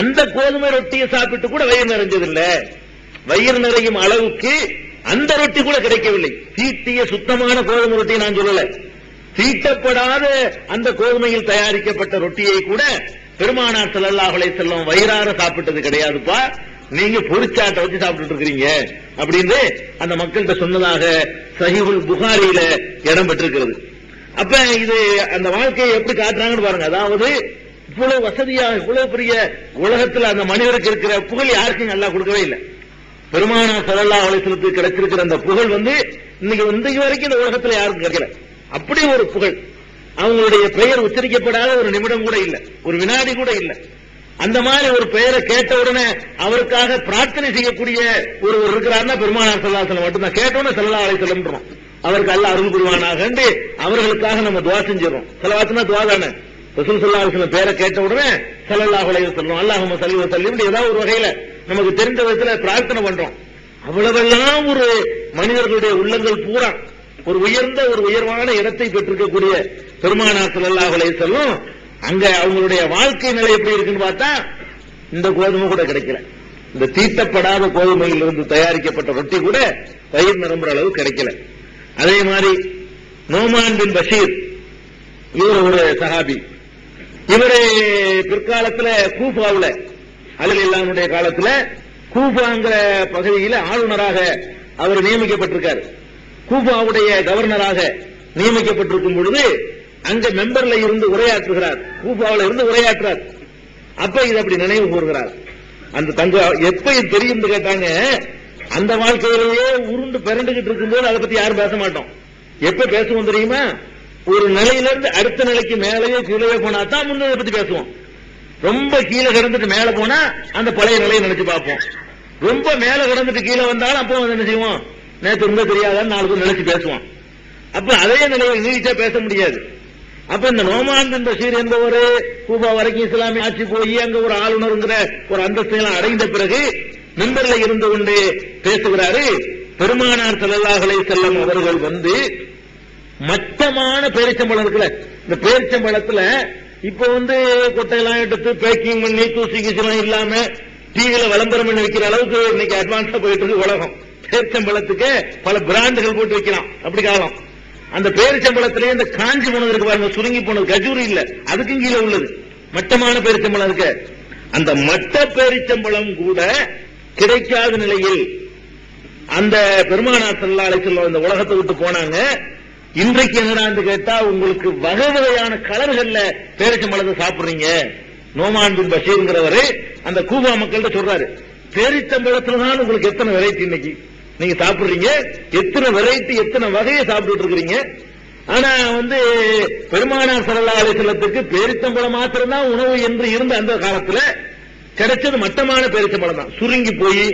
அந்த கோதுமை ரொட்டியை சாப்பிட்டு கூட வயிறு நிறைஞ்சதில்லை. வயிறு நிறையும் அளவுக்கு அந்த ரொட்டி கூட கிடைக்கவில்லை. தீட்டிய சுத்தமான கோதுமை ரொட்டியை நான் சொல்லல. தீட்டப்படாத அந்த கோதுமையில் தயாரிக்கப்பட்ட ரொட்டியை கூட பெருமானார் ஸல்லல்லாஹு செல்லும் வயிறார சாப்பிட்டது கிடையாதுப்பா. நீங்க பொரிச்சாட்டை வச்சு சாப்பிட்டுட்டு இருக்கிறீங்க அப்படின்னு அந்த மக்கள்கிட்ட சொன்னதாக சஹிபுல் புகாரியில இடம் பெற்றிருக்கிறது. அப்ப இது அந்த வாழ்க்கையை எப்படி காட்டுறாங்கன்னு பாருங்க. அதாவது இவ்வளவு வசதியா இவ்வளவு பெரிய உலகத்துல அந்த மனிதருக்கு இருக்கிற புகழ் யாருக்கும் நல்லா கொடுக்கவே இல்லை. பெருமானா சரல்லா வலைசலத்துக்கு கிடைச்சிருக்கிற அந்த புகழ் வந்து இன்னைக்கு இன்றைக்கு வரைக்கும் இந்த உலகத்துல யாருக்கும் கிடைக்கல. அப்படி ஒரு புகழ். அவங்களுடைய பெயர் உச்சரிக்கப்படாத ஒரு நிமிடம் கூட இல்லை. ஒரு வினாடி கூட இல்ல. அந்த மாதிரி ஒரு பெயரை கேட்ட உடனே அவருக்காக பிரார்த்தனை செய்யக்கூடிய ஒருவர் இருக்கிறார்னா பெருமானார் சல்லாசலம் மட்டும்தான். கேட்ட உடனே அலை செல்லம்ன்றோம் அவருக்கு அல்ல அருள் புரிவானாக அவர்களுக்காக நம்ம துவா செஞ்சிடறோம். செலவாத்துனா துவா தானே? ரசூல் பேரை கேட்ட உடனே சல்லல்லாஹு சொல்லும் வஸல்லம் அல்லாஹும்ம சல்லி ஏதாவது ஒரு வகையில நமக்கு தெரிந்த விதத்துல பிரார்த்தனை பண்றோம். அவ்வளவெல்லாம் ஒரு மனிதர்களுடைய உள்ளங்கள் பூரா ஒரு உயர்ந்த ஒரு உயர்வான இடத்தை பெற்றிருக்கக்கூடிய பெருமானா ஸல்லல்லாஹு சொல்லும் வஸல்லம். அங்க அவங்களுடைய வாழ்க்கை நிலை எப்படி இருக்குன்னு பார்த்தா இந்த கோதுமை கூட கிடைக்கல. இந்த தீட்டப்படாத கோதுமையில் இருந்து தயாரிக்கப்பட்ட ரொட்டி கூட பயிர் நிரம்புற அளவு கிடைக்கல. அதே மாதிரி நோமான் பின் பஷீர் இவர் ஒரு சஹாபி. இவரு பிற்காலத்துல கூஃபாவுல அலில் இல்லாமுடைய காலத்துல கூஃபாங்கிற பகுதியில ஆளுநராக அவர் நியமிக்கப்பட்டிருக்காரு. கூஃபாவுடைய கவர்னராக நியமிக்கப்பட்டிருக்கும் பொழுது அங்க மெம்பர்ல இருந்து உரையாற்றுகிறார். கூஃபாவுல இருந்து உரையாற்றுறார். அப்ப இது அப்படி நினைவு கூறுகிறார். அந்த தங்க எப்ப இது தெரியும் கேட்டாங்க அந்த வாழ்க்கையிலேயே உருண்டு பிறண்டுகிட்டு இருக்கும்போது அதை பத்தி யாரும் பேச மாட்டோம். எப்ப பேசுவோம் தெரியுமா? ஒரு நிலையில இருந்து அடுத்த நிலைக்கு மேலேயே கீழே போனா தான் முன்னதை பத்தி பேசுவோம். ரொம்ப கீழே கிடந்துட்டு மேல போனா அந்த பழைய நிலையை நினைச்சு பார்ப்போம். ரொம்ப மேல கிடந்துட்டு கீழே வந்தாலும் அப்போ வந்து என்ன செய்வோம்? நேற்று ரொம்ப தெரியாதான்னு நாலு நினைச்சு பேசுவோம். அப்ப அதே நிலையை நீச்சா பேச முடியாது. அப்ப இந்த நோமான் பஷீர் என்பவர் கூபா வரைக்கும் இஸ்லாமிய ஆட்சி போய் அங்க ஒரு ஆளுநருங்கிற ஒரு அந்தஸ்தையெல்லாம் அடைந்த பிறகு மெம்பர்ல இருந்து கொண்டு பேசுகிறாரு. பெருமானார் ஸல்லல்லாஹு செல்லும் செல்லம் அவர்கள் வந்து மட்டமான பேரிச்சம்பழம் இருக்குல்ல. இந்த பேரிச்சம்பழத்துல இப்ப வந்து கொட்டையெல்லாம் எடுத்து பேக்கிங் பண்ணி தூசி கீசிலாம் இல்லாம டிவியில விளம்பரம் பண்ணி வைக்கிற அளவுக்கு இன்னைக்கு அட்வான்ஸா போயிட்டு இருக்கு உலகம். பேரிச்சம்பழத்துக்கு பல பிராண்டுகள் போட்டு வைக்கலாம். அப்படி காலம். அந்த பேரிச்சம்பழத்திலே இந்த காஞ்சி போனது இருக்கு பாருங்க சுருங்கி போனது. கஜூரி இல்ல. அதுக்கும் கீழே உள்ளது. மட்டமான பேரிச்சம்பழம் இருக்கு. அந்த மட்ட பேரிச்சம்பழம் கூட கிடைக்காத நிலையில் அந்த பெருமானா செல்லாலை அலைஹிஸ்ஸலாம் இந்த உலகத்தை விட்டு போனாங்க. இன்றைக்கு என்னடான்னு கேட்டா உங்களுக்கு வகை வகையான கலர்கள்ல பேரிச்சம்பழத்தை சாப்பிடுறீங்க. நோமான் பின் பஷீர்ங்கிறவரு அந்த கூபா மக்கள்கிட்ட சொல்றாரு பேரிச்சம்பழத்துல தான் உங்களுக்கு எத்தனை வெரைட்டி இன்னைக்கு? நீங்க சாப்பிடுறீங்க எத்தனை வெரைட்டி எத்தனை வகையை சாப்பிட்டு இருக்கிறீங்க? ஆனா வந்து பெருமானார் சல்லா அலிசல்லத்துக்கு பேரிச்சம்பழம் மாத்திரம் தான் உணவு என்று இருந்த அந்த காலத்துல கிடைச்சது மட்டமான பேரிச்சம்பழம் தான். சுருங்கி போய்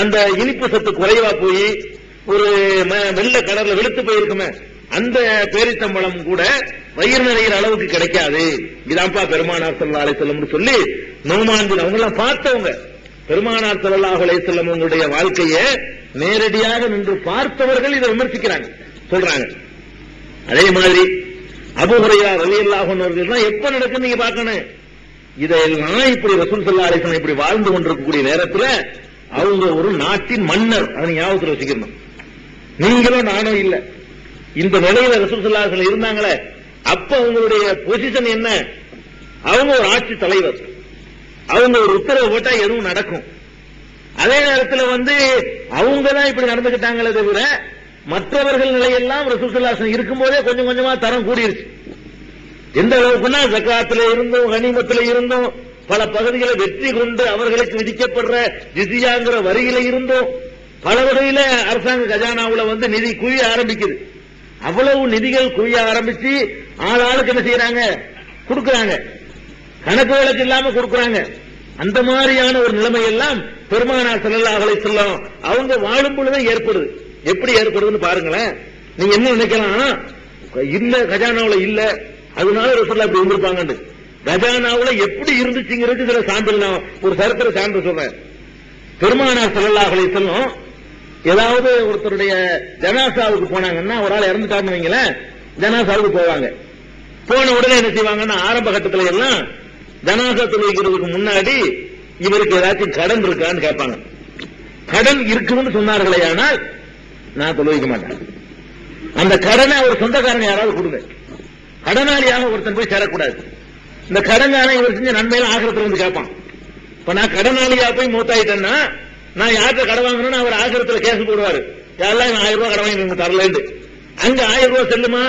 அந்த இனிப்பு சத்து குறைவா போய் ஒரு வெள்ள கடல்ல வெளுத்து போயிருக்குமே அந்த பேரித்தம்பளம் கூட வயிறு நிறைகிற அளவுக்கு கிடைக்காது. இதான்ப்பா பெருமானார் ஸல்லல்லாஹு அலைஹி சொல்லி நோமான்பில் அவங்க எல்லாம் பார்த்தவங்க. பெருமானார் ஸல்லல்லாஹு அலைஹி வஸல்லம் உங்களுடைய வாழ்க்கையை நேரடியாக நின்று பார்த்தவர்கள் இதை விமர்சிக்கிறாங்க சொல்றாங்க. அதே மாதிரி அபு ரவி ரலியல்லாஹு தான் எப்ப நடக்குன்னு நீங்க பார்க்கணும். இதெல்லாம் இப்படி ரசூல் ஸல்லல்லாஹு அலைஹி இப்படி வாழ்ந்து கொண்டிருக்கக்கூடிய நேரத்துல அவங்க ஒரு நாட்டின் மன்னர் அதை ஞாபகத்தில் வச்சுக்கணும். நீங்களும் நானும் இல்லை. இந்த நிலையில ரசூசல்லார்கள் இருந்தாங்களே அப்ப அவங்களுடைய பொசிஷன் என்ன? அவங்க ஒரு ஆட்சி தலைவர். அவங்க ஒரு உத்தரவு போட்டா எதுவும் நடக்கும். அதே நேரத்தில் வந்து அவங்க தான் இப்படி நடந்துகிட்டாங்களே தவிர மற்றவர்கள் நிலையெல்லாம் ரசூசல்லாசன் இருக்கும்போதே கொஞ்சம் கொஞ்சமா தரம் கூடிருச்சு. எந்த அளவுக்குன்னா ஜக்காத்துல இருந்தும் கனிமத்துல இருந்தும் பல பகுதிகளை வெற்றி கொண்டு அவர்களுக்கு விதிக்கப்படுற ஜிசியாங்கிற வரியில இருந்தும் பல வகையில அரசாங்க கஜானாவுல வந்து நிதி குவிய ஆரம்பிக்குது. அவ்வளவு நிதிகள் குவிய ஆரம்பிச்சு ஆளாளுக்கு என்ன செய்யறாங்க? கொடுக்கறாங்க. கணக்கு வழக்கு இல்லாம கொடுக்கறாங்க. அந்த மாதிரியான ஒரு நிலைமை எல்லாம் பெருமானார் ஸல்லல்லாஹு சொல்லும் அவங்க வாழும் பொழுதே ஏற்படுது. எப்படி ஏற்படுதுன்னு பாருங்களேன். நீங்க என்ன நினைக்கலாம்? இல்ல கஜானாவில இல்ல. அதனால ரசூல்லா இப்படி இருந்திருப்பாங்கன்னு கஜானாவில எப்படி இருந்துச்சுங்கிறது சில சான்றில் நான் ஒரு சரித்திர சான்று சொல்றேன். பெருமானார் ஸல்லல்லாஹு அலைஹி சொல்லும் ஏதாவது ஒருத்தருடைய ஜனாசாவுக்கு போனாங்கன்னா ஒரு ஆள் இறந்துட்டாருன்னு வைங்களேன் ஜனாசாவுக்கு போவாங்க. போன உடனே என்ன செய்வாங்கன்னா ஆரம்ப கட்டத்துல எல்லாம் ஜனாசா தொழுகிறதுக்கு முன்னாடி இவருக்கு ஏதாச்சும் கடன் இருக்கான்னு கேட்பாங்க. கடன் இருக்குதுன்னு சொன்னார்களே ஆனால் நான் தொழுவிக்க மாட்டேன். அந்த கடனை அவர் சொந்தக்காரன் யாராவது கொடுங்க. கடனாளியாக ஒருத்தன் போய் சேரக்கூடாது. இந்த கடனான இவர் செஞ்ச நன்மையில ஆகிரத்துல வந்து கேட்பான். இப்ப நான் கடனாளியா போய் மூத்தாயிட்டேன்னா நான் யார்கிட்ட கடன் வாங்கணும்னு அவர் ஆகிரத்துல கேஸ் போடுவாரு. யாரெல்லாம் ஆயிரம் ரூபாய் கடை வாங்கி எனக்கு தரலன்னு அங்க ஆயிரம் ரூபாய் செல்லுமா?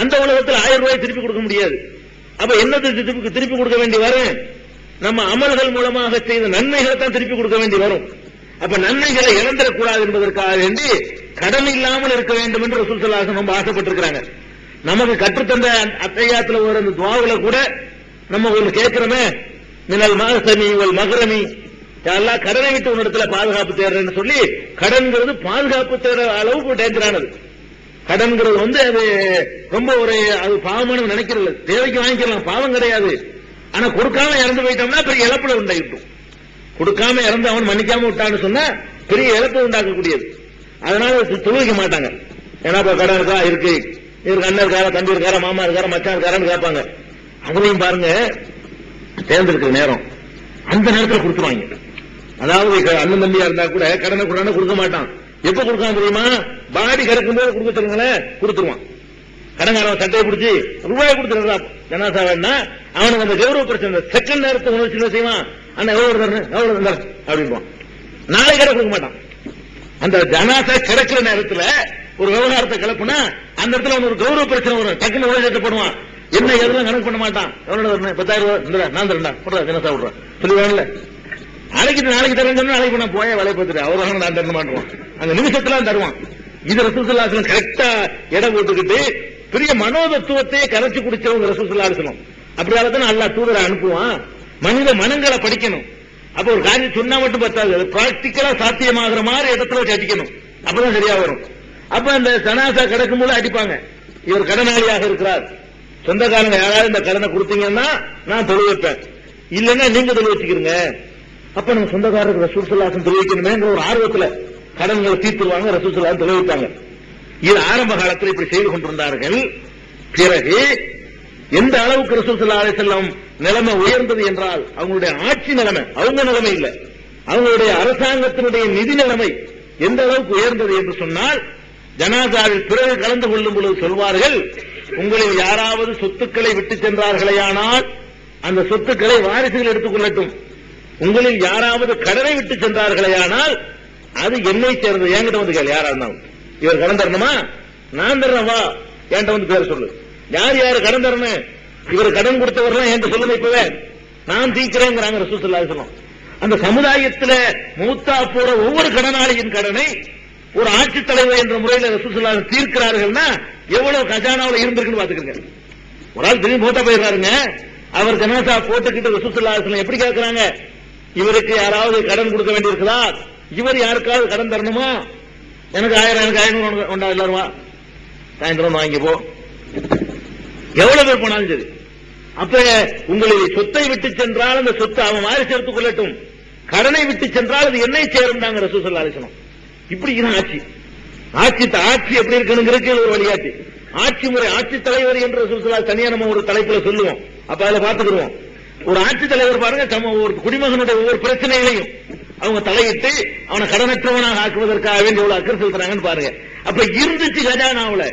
அந்த உலகத்தில் ஆயிரம் ரூபாய் திருப்பி கொடுக்க முடியாது. அப்ப என்னது திருப்பி திருப்பி கொடுக்க வேண்டி வரும்? நம்ம அமல்கள் மூலமாக செய்த நன்மைகளை தான் திருப்பி கொடுக்க வேண்டி வரும். அப்ப நன்மைகளை இழந்துடக்கூடாது என்பதற்காக வேண்டி கடன் இல்லாமல் இருக்க வேண்டும் என்று ரசூல் ஸல்லல்லாஹு ரொம்ப ஆசைப்பட்டிருக்கிறாங்க. நமக்கு கற்றுத்தந்த அத்தையாத்துல ஒரு அந்த துவாவில கூட நம்ம ஒன்று கேட்கிறோமே மினல் மகசமி உங்கள் மகரமி யாரெல்லாம் கடனை விட்டு உன்னிடத்துல பாதுகாப்பு தேடுறேன்னு சொல்லி கடன்கிறது பாதுகாப்பு தேடுற அளவுக்கு டேஞ்சரானது கடன்கிறது வந்து அது ரொம்ப ஒரு அது பாவமான நினைக்கிறது தேவைக்கு வாங்கிக்கலாம் பாவம் கிடையாது. ஆனா கொடுக்காம இறந்து போயிட்டோம்னா பெரிய இழப்புல உண்டாகிட்டோம் கொடுக்காம இறந்து அவன் மன்னிக்காம விட்டான்னு சொன்னா பெரிய இழப்பை உண்டாக்கக்கூடியது. அதனால தொழுவிக்க மாட்டாங்க. ஏன்னா இப்ப கடன் இருக்கா இருக்கு. இவருக்கு அண்ணன் இருக்காரா தம்பி இருக்காரா மாமா இருக்காரா மச்சான் இருக்காரான்னு கேட்பாங்க. அவங்களையும் பாருங்க தேர்ந்தெடுக்கிற நேரம். அந்த நேரத்தில் கொடுத்துருவாங்க. அதாவது அண்ணன் தம்பியா இருந்தா கூட கடனை கொடுறான கொடுக்க மாட்டான். எப்ப கொடுக்காம தெரியுமா? பாடி கறக்கும் போது கொடுக்க சொல்லுங்களேன் கொடுத்துருவான். கடங்காரன் சட்டையை பிடிச்சி ரூபாய் கொடுத்துருக்கான் ஜனாசா வேணா அவனுக்கு அந்த கௌரவ பிரச்சனை செகண்ட் நேரத்தை உணர்ச்சி என்ன செய்வான்? அண்ணன் எவ்வளவு தரணும் எவ்வளவு தந்தார்? அப்படின்பான் நாளை கடை கொடுக்க மாட்டான். அந்த ஜனாசா கிடைக்கிற நேரத்துல ஒரு விவகாரத்தை கிளப்புனா அந்த இடத்துல அவனுக்கு ஒரு கௌரவ பிரச்சனை வரும். டக்குன்னு உதவி போடுவான். என்ன எதுவும் கணக்கு பண்ண மாட்டான். எவ்வளவு பத்தாயிரம் ரூபாய். நான் தரேன்டா. போடுறா ஜனசா விடுறேன் சொல்லுவாங்கல்ல நாளைக்கு நாளைக்கு தரேன் சொன்னா நாளைக்கு நான் போய வேலை பார்த்துட்டு அவர் நான் தர மாட்டோம் அந்த நிமிஷத்துல தருவான். இது ரசூசல்லாசலம் கரெக்டா இடம் போட்டுக்கிட்டு பெரிய மனோதத்துவத்தையே கரைச்சு குடிச்சவங்க ரசூசல்லாசலம் அப்படியால தான் அல்லா தூதரை அனுப்புவான். மனித மனங்களை படிக்கணும். அப்ப ஒரு காரியம் சொன்னா மட்டும் பத்தாது. அது பிராக்டிக்கலா சாத்தியமாகிற மாதிரி இடத்துல வச்சு அடிக்கணும். அப்பதான் சரியா வரும். அப்ப அந்த சனாசா கிடக்கும் போது அடிப்பாங்க. இவர் கடனாளியாக இருக்கிறார். சொந்தக்காரங்க யாராவது இந்த கடனை கொடுத்தீங்கன்னா நான் தொழில் வைப்பேன். இல்லைன்னா நீங்க தொழில் வச்சுக்கிறீங்க அப்ப நம்ம சொந்தக்காரருக்கு ரசூல் சல்லாசம் தொழு ஒரு ஆர்வத்துல கடன்களை தீர்த்துருவாங்க ரசூல் சல்லாசம் தெரிவித்தாங்க இது ஆரம்ப காலத்தில் இப்படி செய்து கொண்டிருந்தார்கள். பிறகு எந்த அளவுக்கு ரசூல் ஸல்லல்லாஹு அலைஹி நிலைமை உயர்ந்தது என்றால் அவங்களுடைய ஆட்சி நிலைமை அவங்க நிலைமை இல்லை. அவங்களுடைய அரசாங்கத்தினுடைய நிதி நிலைமை எந்த அளவுக்கு உயர்ந்தது என்று சொன்னால் ஜனாதாவில் பிறகு கலந்து கொள்ளும் பொழுது சொல்வார்கள் உங்களில் யாராவது சொத்துக்களை விட்டு சென்றார்களேயானால் அந்த சொத்துக்களை வாரிசுகள் எடுத்துக் கொள்ளட்டும். உங்களில் யாராவது கடனை விட்டு சென்றார்களே ஆனால் அது என்னை சேர்ந்தது. என்கிட்ட வந்து கேள் யாரா இருந்தாலும். இவர் கடன் தரணுமா? நான் தர்றேன் வா. என்கிட்ட வந்து பேர் சொல்லு. யார் யாரு கடன் தரணும்? இவர் கடன் கொடுத்தவர்லாம் என்கிட்ட சொல்லுங்க இப்பவே. நான் தீக்கிறேங்கிறாங்க ரசூசல்லா சொல்லும் அந்த சமுதாயத்துல மூத்தா போற ஒவ்வொரு கடனாளியின் கடனை ஒரு ஆட்சித் தலைவர் என்ற முறையில் ரசூசல்லா தீர்க்கிறார்கள்னா எவ்வளவு கஜானாவில் இருந்திருக்குன்னு பாத்துக்கங்க ஒரு ஆள் திரும்பி மூத்தா போயிடுறாருங்க. அவர் ஜனாசா போட்டுக்கிட்டு ரசூசல்லா எப்படி கேட்கிறாங்க? இவருக்கு யாராவது கடன் கொடுக்க வேண்டியிருக்குதா? இவர் யாருக்காவது கடன் தரணுமா? எனக்கு ஆயிரம் எனக்கு ஆயிரம் உண்டா எல்லாருமா? சாயந்தரம் வாங்கி போ. எவ்வளவு பேர் போனாலும் சரி. அப்ப உங்களுடைய சொத்தை விட்டு சென்றால் அந்த சொத்தை அவன் வாரிசு சேர்த்துக் கொள்ளட்டும். கடனை விட்டு சென்றால் அது என்னை சேரும் தாங்க ரசூசல் ஆலோசனம் இப்படி ஆட்சி. ஆட்சி ஆட்சி எப்படி இருக்கணுங்கிறதுக்கு ஒரு வழிகாட்டி. ஆட்சி முறை ஆட்சி தலைவர் என்று ரசூசல்லா தனியா நம்ம ஒரு தலைப்புல சொல்லுவோம். அப்ப அதுல பாத்துக்கிடுவோம் ஒரு ஆட்சி தலைவர் பாருங்க தம் ஒரு குடிமகனுடைய ஒவ்வொரு பிரச்சனைகளையும் அவங்க தலையிட்டு அவனை கடனற்றவனாக ஆக்குவதற்காக வேண்டிய எவ்வளவு அக்கறை செலுத்துறாங்கன்னு பாருங்க. அப்ப இருந்துச்சு கஜானாவுல.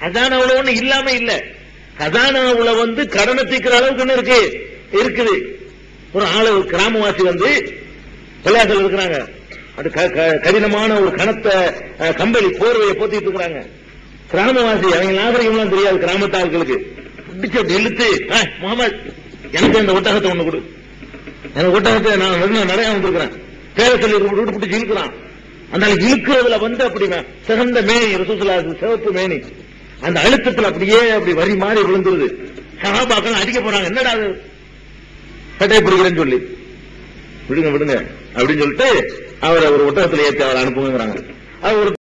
கஜானாவுல ஒண்ணு இல்லாம இல்ல. கஜானாவுல வந்து கடனை தீக்கிற அளவுக்கு ஒண்ணு இருக்கு. இருக்குது. ஒரு ஆளு கிராமவாசி வந்து விளையாட்டில் இருக்கிறாங்க. அது கடினமான ஒரு கனத்த கம்பளி போர்வையை போத்திட்டு இருக்கிறாங்க. கிராமவாசி அவங்க நாகரிகம் தெரியாது கிராமத்து ஆட்களுக்கு பிடிச்சு இழுத்து "ஏய், முகமது எனக்கு இந்த ஒட்டகத்தை ஒண்ணு கொடு. எனக்கு ஒட்டகத்தை நான் நடுவுல நிறைய வந்திருக்கிறேன் பேர சொல்லி விட்டு இழுக்கிறான். அந்த இழுக்கிறதுல வந்து அப்படி சிறந்த மேனி ரசூசலா சிவப்பு மேனி. அந்த அழுத்தத்துல அப்படியே அப்படி வரி மாறி விழுந்துருது. சகாபாக்கள் அடிக்க போறாங்க. என்னடா அது? சட்டையை பிடிக்கிறேன்னு சொல்லி. விடுங்க விடுங்க அப்படின்னு சொல்லிட்டு அவரை ஒரு ஒட்டகத்துல ஏற்றி அவரை அனுப்புங்கிறாங்க அவர் ஒரு